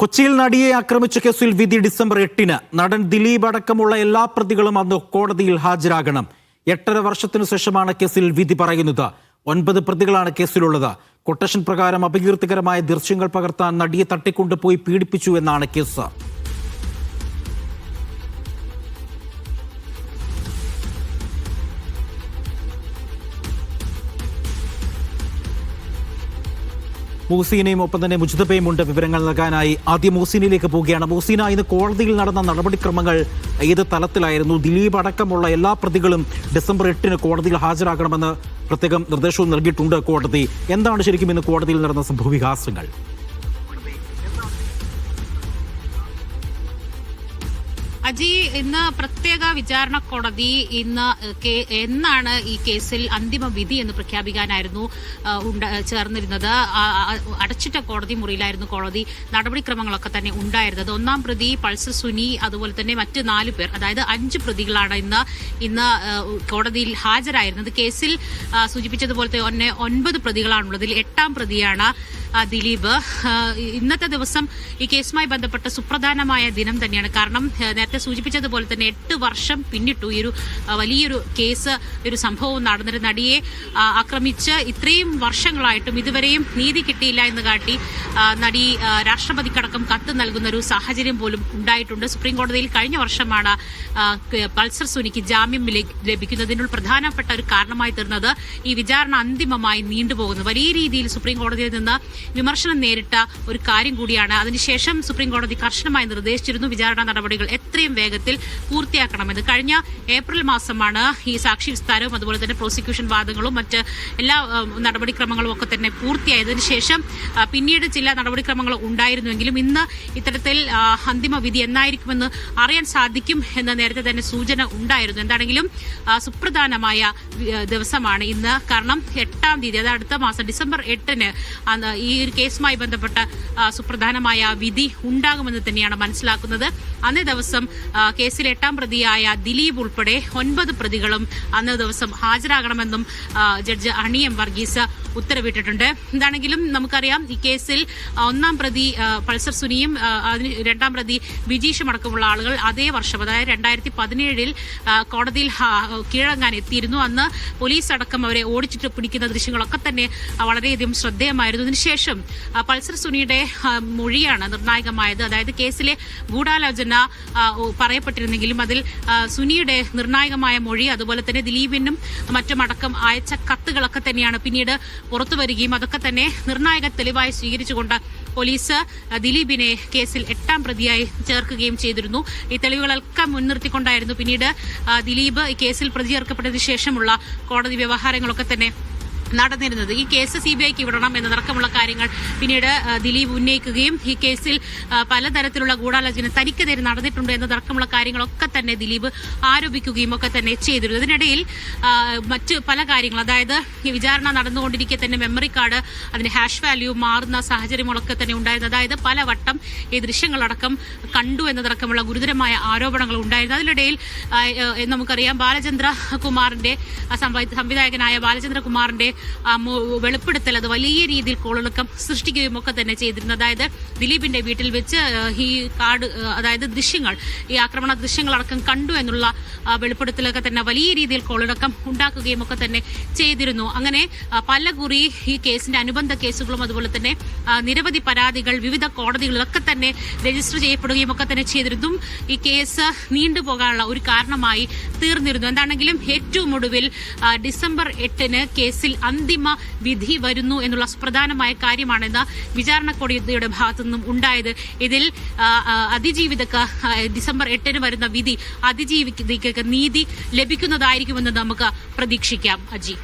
കൊച്ചിയിൽ നടിയെ ആക്രമിച്ച കേസിൽ വിധി ഡിസംബർ എട്ടിന് നടൻ ദിലീപ് അടക്കമുള്ള എല്ലാ പ്രതികളും അന്ന് കോടതിയിൽ ഹാജരാകണം. എട്ടര വർഷത്തിനു ശേഷമാണ് കേസിൽ വിധി പറയുന്നത്. ഒൻപത് പ്രതികളാണ് കേസിലുള്ളത്. കൊട്ടേഷൻ പ്രകാരം അപകീർത്തികരമായ ദൃശ്യങ്ങൾ പകർത്താൻ നടിയെ തട്ടിക്കൊണ്ടുപോയി പീഡിപ്പിച്ചു എന്നാണ് കേസ്. മൂസീനയും ഒപ്പം തന്നെ മുജിതബയും ഉണ്ട്. വിവരങ്ങൾ നൽകാനായി ആദ്യം മൂസീനയിലേക്ക് പോവുകയാണ്. മൂസീന ഇന്ന് കോടതിയിൽ നടന്ന നടപടിക്രമങ്ങൾ ഏത് തലത്തിലായിരുന്നു? ദിലീപ് അടക്കമുള്ള എല്ലാ പ്രതികളും ഡിസംബർ എട്ടിന് കോടതിയിൽ ഹാജരാകണമെന്ന് പ്രത്യേകം നിർദ്ദേശവും നൽകിയിട്ടുണ്ട് കോടതി. എന്താണ് ശരിക്കും ഇന്ന് കോടതിയിൽ നടന്ന സംഭവവികാസങ്ങൾ അജി ഇന്ന് പ്രത്യേക വിചാരണ കോടതി ഇന്ന് എന്നാണ് ഈ കേസിൽ അന്തിമ വിധി എന്ന് പ്രഖ്യാപിക്കാനായിരുന്നു ചേർന്നിരുന്നത്. അടച്ചിട്ട കോടതി മുറിയിലായിരുന്നു കോടതി നടപടിക്രമങ്ങളൊക്കെ തന്നെ ഉണ്ടായിരുന്നത്. ഒന്നാം പ്രതി പൾസർ സുനി അതുപോലെ തന്നെ മറ്റ് നാല് പേർ അതായത് അഞ്ച് പ്രതികളാണ് ഇന്ന് ഇന്ന് കോടതിയിൽ ഹാജരായിരുന്നത്. കേസിൽ സൂചിപ്പിച്ചതുപോലെ തന്നെ ഒൻപത് പ്രതികളാണുള്ളതിൽ എട്ടാം പ്രതിയാണ് ദിലീപ്. ഇന്നത്തെ ദിവസം ഈ കേസുമായി ബന്ധപ്പെട്ട സുപ്രധാനമായ ദിനം തന്നെയാണ്. കാരണം ആ, നേരത്തെ സൂചിപ്പിച്ചതുപോലെ തന്നെ എട്ട് വർഷം പിന്നിട്ടു ഈ ഒരു വലിയൊരു കേസ് ഒരു സംഭവം നടന്നൊരു നടിയെ ആക്രമിച്ച് ഇത്രയും വർഷങ്ങളായിട്ടും ഇതുവരെയും നീതി കിട്ടിയില്ല എന്ന് കാട്ടി നടി രാഷ്ട്രപതിക്കടക്കം കത്ത് നൽകുന്ന ഒരു സാഹചര്യം പോലും ഉണ്ടായിട്ടുണ്ട്. സുപ്രീം കോടതിയിൽ കഴിഞ്ഞ വർഷമാണ് പൾസർ സുനിക്ക് ജാമ്യം ലഭിക്കുന്നതിനുള്ള പ്രധാനപ്പെട്ട ഒരു കാരണമായി തീർന്നത് ഈ വിചാരണ അന്തിമമായി നീണ്ടുപോകുന്നു. വലിയ രീതിയിൽ സുപ്രീം കോടതിയിൽ നിന്ന് വിമർശനം നേരിട്ട ഒരു കാര്യം കൂടിയാണ്. അതിനുശേഷം സുപ്രീം കോടതി കർശനമായി നിർദ്ദേശിച്ചിരുന്നു വിചാരണ നടപടികൾ എത്രയും വേഗത്തിൽ പൂർത്തിയാക്കണമെന്ന്. കഴിഞ്ഞ ഏപ്രിൽ മാസമാണ് ഈ സാക്ഷി വിസ്താരവും അതുപോലെ തന്നെ പ്രോസിക്യൂഷൻ വാദങ്ങളും മറ്റ് എല്ലാ നടപടിക്രമങ്ങളും ഒക്കെ തന്നെ പൂർത്തിയായതിനു ശേഷം പിന്നീട് ചില നടപടിക്രമങ്ങൾ ഉണ്ടായിരുന്നുവെങ്കിലും ഇന്ന് ഇത്തരത്തിൽ അന്തിമ വിധി എന്നായിരിക്കുമെന്ന് അറിയാൻ സാധിക്കും എന്ന് നേരത്തെ തന്നെ സൂചന ഉണ്ടായിരുന്നു. എന്താണെങ്കിലും സുപ്രധാനമായ ദിവസമാണ് ഇന്ന്. കാരണം എട്ടാം തീയതി അതായത് അടുത്ത മാസം ഡിസംബർ എട്ടിന് ഈ ഒരു കേസുമായി ബന്ധപ്പെട്ട സുപ്രധാനമായ വിധി ഉണ്ടാകുമെന്ന് തന്നെയാണ് മനസ്സിലാക്കുന്നത്. അന്നേ ദിവസം കേസിൽ എട്ടാം പ്രതിയായ ദിലീപ് ഉൾപ്പെടെ ഒൻപത് പ്രതികളും അന്ന് ദിവസം ഹാജരാകണമെന്നും ജഡ്ജ് അണിയം വർഗീസ് ഉത്തരവിട്ടിട്ടുണ്ട്. എന്താണെങ്കിലും നമുക്കറിയാം ഈ കേസിൽ ഒന്നാം പ്രതി പൾസർ സുനിയും രണ്ടാം പ്രതി ബിജീഷും അടക്കമുള്ള ആളുകൾ അതേ വർഷം അതായത് രണ്ടായിരത്തി പതിനേഴിൽ കോടതിയിൽ കീഴങ്ങാൻ എത്തിയിരുന്നു. അന്ന് പോലീസ് അടക്കം അവരെ ഓടിച്ചിട്ട് പിടിക്കുന്ന ദൃശ്യങ്ങളൊക്കെ തന്നെ വളരെയധികം ശ്രദ്ധേയമായിരുന്നു. അതിനുശേഷം പൾസർ സുനിയുടെ മൊഴിയാണ് നിർണായകമായത്. അതായത് കേസിലെ ഗൂഢാലോചന പറയപ്പെട്ടിരുന്നെങ്കിലും അതിൽ സുനിയുടെ നിർണായകമായ മൊഴി അതുപോലെ തന്നെ ദിലീപിനും മറ്റുമടക്കം അയച്ച കത്തുകളൊക്കെ തന്നെയാണ് പിന്നീട് പുറത്തു വരികയും അതൊക്കെ തന്നെ നിർണായക തെളിവായി സ്വീകരിച്ചുകൊണ്ട് പോലീസ് ദിലീപിനെ കേസിൽ എട്ടാം പ്രതിയായി ചേർക്കുകയും ചെയ്തിരുന്നു. ഈ തെളിവുകളൊക്കെ മുൻനിർത്തിക്കൊണ്ടായിരുന്നു പിന്നീട് ദിലീപ് ഈ കേസിൽ പ്രതി ചേർക്കപ്പെട്ടതിനു ശേഷമുള്ള കോടതി വ്യവഹാരങ്ങളൊക്കെ തന്നെ നടന്നിരുന്നത്. ഈ കേസ് സി ബി ഐക്ക് വിടണം എന്നതടക്കമുള്ള കാര്യങ്ങൾ പിന്നീട് ദിലീപ് ഉന്നയിക്കുകയും ഈ കേസിൽ പലതരത്തിലുള്ള ഗൂഢാലോചന തനിക്കെതിരെ നടന്നിട്ടുണ്ട് എന്നതടക്കമുള്ള കാര്യങ്ങളൊക്കെ തന്നെ ദിലീപ് ആരോപിക്കുകയും ഒക്കെ തന്നെ ചെയ്തിരുന്നു. ഇതിനിടയിൽ മറ്റ് പല കാര്യങ്ങൾ അതായത് ഈ വിചാരണ നടന്നുകൊണ്ടിരിക്കെ തന്നെ മെമ്മറി കാർഡ് അതിന് ഹാഷ് വാല്യൂ മാറുന്ന സാഹചര്യങ്ങളൊക്കെ തന്നെ ഉണ്ടായിരുന്നു. അതായത് പലവട്ടം ഈ ദൃശ്യങ്ങളടക്കം കണ്ടു എന്നതടക്കമുള്ള ഗുരുതരമായ ആരോപണങ്ങൾ ഉണ്ടായിരുന്നു. അതിനിടയിൽ നമുക്കറിയാം ബാലചന്ദ്ര കുമാറിന്റെ സംവിധായകനായ ബാലചന്ദ്ര കുമാറിന്റെ ആ, മു- വെളിപ്പെടുത്തൽ അത് വലിയ രീതിയിൽ കോളിളക്കം സൃഷ്ടിക്കുകയും ഒക്കെ തന്നെ ചെയ്തിരുന്നു. അതായത് ദിലീപിന്റെ വീട്ടിൽ വെച്ച് ഈ കാർഡ് അതായത് ദൃശ്യങ്ങൾ ഈ ആക്രമണ ദൃശ്യങ്ങളടക്കം കണ്ടു എന്നുള്ള വെളിപ്പെടുത്തലൊക്കെ തന്നെ വലിയ രീതിയിൽ കോളിളക്കം ഉണ്ടാക്കുകയും ഒക്കെ തന്നെ ചെയ്തിരുന്നു. അങ്ങനെ പല കുറി ഈ കേസിന്റെ അനുബന്ധ കേസുകളും അതുപോലെ തന്നെ നിരവധി പരാതികൾ വിവിധ കോടതികളിലൊക്കെ തന്നെ രജിസ്റ്റർ ചെയ്യപ്പെടുകയും ഒക്കെ തന്നെ ചെയ്തിരുന്നു ഈ കേസ് നീണ്ടുപോകാനുള്ള ഒരു കാരണമായി തീർന്നിരുന്നു. എന്താണെങ്കിലും ഏറ്റവും ഒടുവിൽ ഡിസംബർ എട്ടിന് കേസിൽ അന്തിമ വിധി വരുന്നു എന്നുള്ള സുപ്രധാനമായ കാര്യമാണെന്ന് വിചാരണ കോടതിയുടെ ഭാഗത്തു നിന്നും ഉണ്ടായത്. ഇതിൽ അതിജീവിതക്ക് ഡിസംബർ എട്ടിന് വരുന്ന വിധി അതിജീവിതയ്ക്ക് നീതി ലഭിക്കുന്നതായിരിക്കുമെന്ന് നമുക്ക് പ്രതീക്ഷിക്കാം. അജി.